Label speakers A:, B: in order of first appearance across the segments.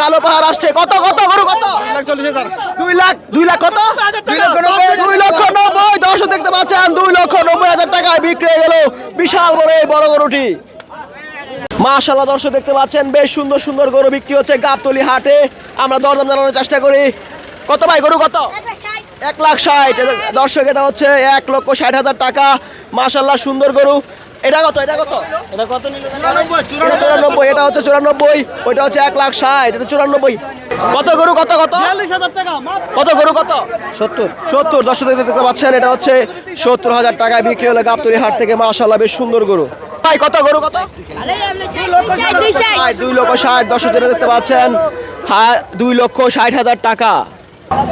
A: কালো পাহাড় আসছে। কত কত, গরু, কত? দুই লাখ দুই লাখ কত? দুই লক্ষ নব্বই দর্শক দেখতে পাচ্ছেন, দুই লক্ষ নব্বই হাজার টাকায় বিক্রি হয়ে গেল বিশাল বড় এই বড় গরুটি। মাশাল্লাহ দর্শক দেখতে পাচ্ছেন, বেশ সুন্দর সুন্দর গরু বিক্রি হচ্ছে গাবতলি হাটে। আমরা দরদাম জানানোর চেষ্টা করি। কত ভাই, গরু কত? এক লাখ ষাট। দর্শক এটা হচ্ছে এক লক্ষ ষাট হাজার টাকা। মাশাল্লাহ সুন্দর গরু। এটা কত এটা কত? এটা কত চুরানব্বই এটা হচ্ছে চুরানব্বই। ওইটা হচ্ছে এক লাখ ষাট এটা চুরানব্বই। কত গরু কত কত? কত গরু কত? সত্তর। সত্তর দর্শক দেখতে পাচ্ছেন এটা হচ্ছে সত্তর হাজার টাকায় বিক্রি হলে গাবতলি হাট থেকে। মাশাল্লাহ বেশ সুন্দর গরু। ভাই কত গরু কত? দুই লক্ষ ষাট। দর্শক যেটা দেখতে পাচ্ছেন হ্যাঁ দুই লক্ষ ষাট হাজার টাকা।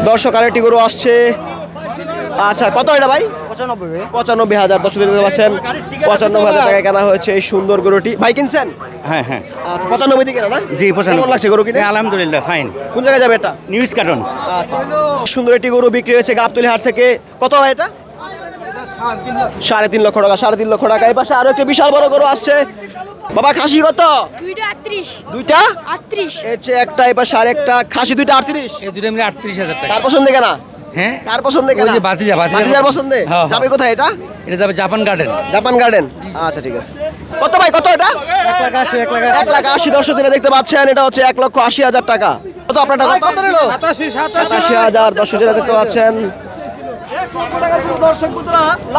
A: দর্শক আরেকটি গরু আসছে। আচ্ছা কত এটা ভাই? পঁচানব্বই হাজার দর্শক দিন পাচ্ছেন। পঁচানব্বই হাজার টাকা কেনা হয়েছে এই সুন্দর গরুটি। ভাই কিনছেন?
B: হ্যাঁ হ্যাঁ।
A: আচ্ছা পঁচানব্বই থেকে না?
B: জি
A: পঁচানব্বই। লাগছে গরু কিনে
B: হ্যাঁ, আলহামদুলিল্লাহ ফাইন
A: কোন জায়গায় যাবে এটা?
B: নিউজ কার্টন
A: আচ্ছা। সুন্দর একটি গরু বিক্রি হয়েছে গাবতলি হাট থেকে। কত হয় এটা? সাড়ে তিন লক্ষ টাকা সাড়ে তিন লক্ষ টাকা। এই পাশে আরও একটা বিশাল বড় গরু আসছে। বাবা খাসি কত?
C: দুইটা আটত্রিশ।
A: একটা এই পাশে আরেকটা খাসি দুইটা আটত্রিশ?
D: এই দুটো মিলে আটত্রিশ হাজার টাকা।
A: কার পছন্দে কেনা?
D: হ্যাঁ?
A: কার পছন্দে কেনা?
D: ওই যে ভাতিজা, ভাতিজার
A: ভাতিজার পছন্দে। যাবে কোথায় এটা?
D: এটা যাবে জাপান গার্ডেন
A: জাপান গার্ডেন আচ্ছা ঠিক আছে। কত ভাই কত এটা? এক লাখ আশি এক লাখ এক লাখ আশি দর্শক দেখতে পাচ্ছেন এটা হচ্ছে এক লক্ষ আশি হাজার টাকা। কত আপনারটা কত সাতাশি হাজার দর্শক দিনে দেখতে পাচ্ছেন।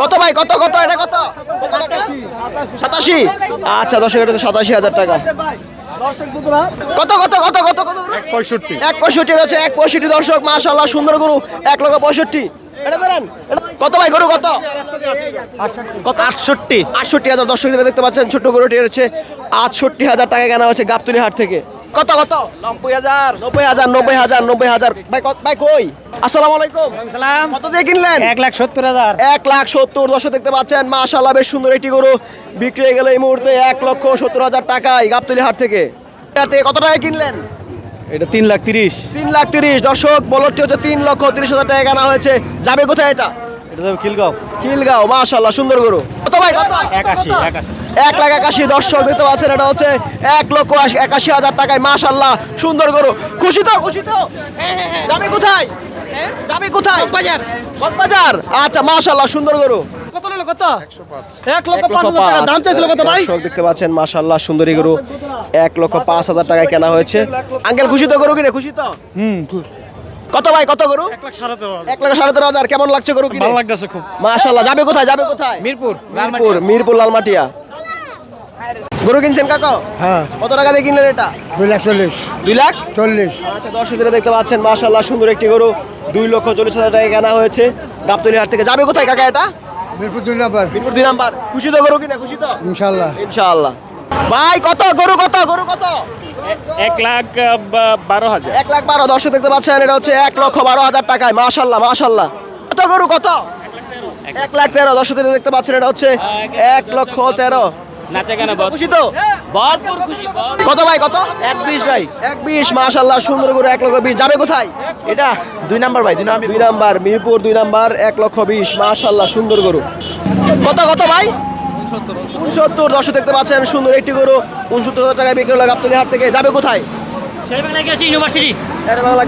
A: কত ভাই কত কত এটা কত? সাতাশি। আচ্ছা দর্শক এটা তো সাতাশি হাজার টাকা। কত কত কত কত কত?
B: পঁয়ষট্টি।
A: এক পঁয়ষট্টি হচ্ছে এক পঁয়ষট্টি দর্শক মাশাল্লাহ সুন্দর গরু এক লক্ষ পঁয়ষট্টি। এটা কত ভাই গরু কত? কত? আটষট্টি। আটষট্টি হাজার দর্শক দেখতে পাচ্ছেন ছোট্ট গরুটি হচ্ছে আটষট্টি হাজার টাকা কেনা হচ্ছে গাবতুলি হাট থেকে। কত কত? নব্বই হাজার। নব্বই হাজার নব্বই হাজার নব্বই হাজার। ভাই ভাই কই? আসসালামু আলাইকুম।
D: সালাম।
A: কত দিয়ে কিনলেন?
D: এক লাখ সত্তর হাজার।
A: এক লাখ সত্তর দর্শক দেখতে পাচ্ছেন মাশাল্লাহ বেশ সুন্দর একটি গরু বিক্রি হয়ে গেল এই মুহূর্তে এক লক্ষ সত্তর হাজার টাকায় গাবতলি হাট থেকে। থেকে কত টাকায় কিনলেন?
B: এটা তিন লাখ তিরিশ।
A: তিন লাখ তিরিশ। দর্শক বলটি হচ্ছে তিন লক্ষ তিরিশ হাজার টাকা কেনা হয়েছে। যাবে কোথায় এটা?
B: এটা খিলগাঁও।
A: মাশাল্লাহ সুন্দর গরু। কত ভাই? কত
B: একাশি একাশি।
A: এক লাখ একাশি দর্শক দেখতে পাচ্ছেন এটা হচ্ছে এক লক্ষ একাশি হাজার টাকায় মাশাল্লাহ সুন্দর গরু। খুশি তো? খুশি তো? যাবে কোথায়? যাবে কোথায়?
C: বাজার
A: কক্সবাজার? আচ্ছা মাশাল্লাহ সুন্দর গরু। দেখতে পাচ্ছেন মাশাল্লাহ সুন্দরী গরু। এক লক্ষ পাঁচ হাজার টাকায় কেনা হয়েছে। আঙ্কেল খুশি তো গরু কিনে? খুশি তো? কত ভাই কত গরু?
E: এক লাখ সাড়ে তেরো হাজার।
A: কেমন লাগছে গরু কিনে?
E: ভালো লাগতেছে খুব।
A: মাশাল্লাহ যাবে কোথায় যাবে কোথায়?
D: মিরপুর
A: মিরপুর মিরপুর লালমাটিয়া। গরু কিনছেন কাকা?
F: হ্যাঁ।
A: কত টাকা দিয়ে কিনলেন এটা?
F: দুই লাখ চল্লিশ।
A: দুই লাখ?
F: চল্লিশ।
A: আচ্ছা দেখতে পাচ্ছেন মাশাল্লাহ সুন্দর একটি গরু। দুই লক্ষ চল্লিশ হাজার টাকা কেনা হয়েছে গাবতলি হাট থেকে। যাবে কোথায় কাকা এটা?
F: মিরপুর দুই নাম্বার।
A: মিরপুর দুই নাম্বার। খুশি তো গরু কিনা খুশি তো?
F: ইনশাল্লাহ
A: ইনশাআল্লাহ। ভাই কত? গরু কত? গরু কত?
E: এক লাখ বারো হাজার।
A: এক লাখ বারো দর্শক দেখতে পাচ্ছেন এটা হচ্ছে এক লক্ষ বারো হাজার টাকায় মাশাল্লাহ মাশাল্লাহ কত গরু কত? এক লাখ তেরো দর্শক দেখতে পাচ্ছেন এটা হচ্ছে এক লক্ষ তেরো। খুশি তো
E: ভরপুর খুশি
A: কত ভাই কত? এক বিশ ভাই। এক বিশ মাশাল্লাহ সুন্দর করে এক লক্ষ বিশ। যাবে কোথায়? এটা দুই নাম্বার ভাই দুই নাম্বার দুই নাম্বার মিরপুর দুই নাম্বার এক লক্ষ বিশ মাশাল্লাহ সুন্দর গরু। কত কত ভাই? উনসত্তর দর্শক দেখতে পাচ্ছেন সুন্দর একটি গরু উনসত্তর হাজার টাকায় বিক্রি হলো গাবতলি হাট থেকে। যাবে কোথায়?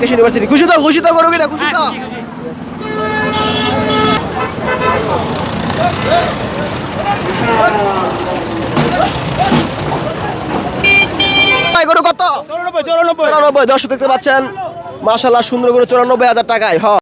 E: ইউনিভার্সিটি
A: খুশি তো খুশি তো গরু কিনা খুশি তো? গরু কত?
E: চৌরানব্বই চৌরানব্বই।
A: চুরানব্বই দর্শক দেখতে পাচ্ছেন মাশাল্লাহ সুন্দর গরু চুরানব্বই হাজার টাকায় হ।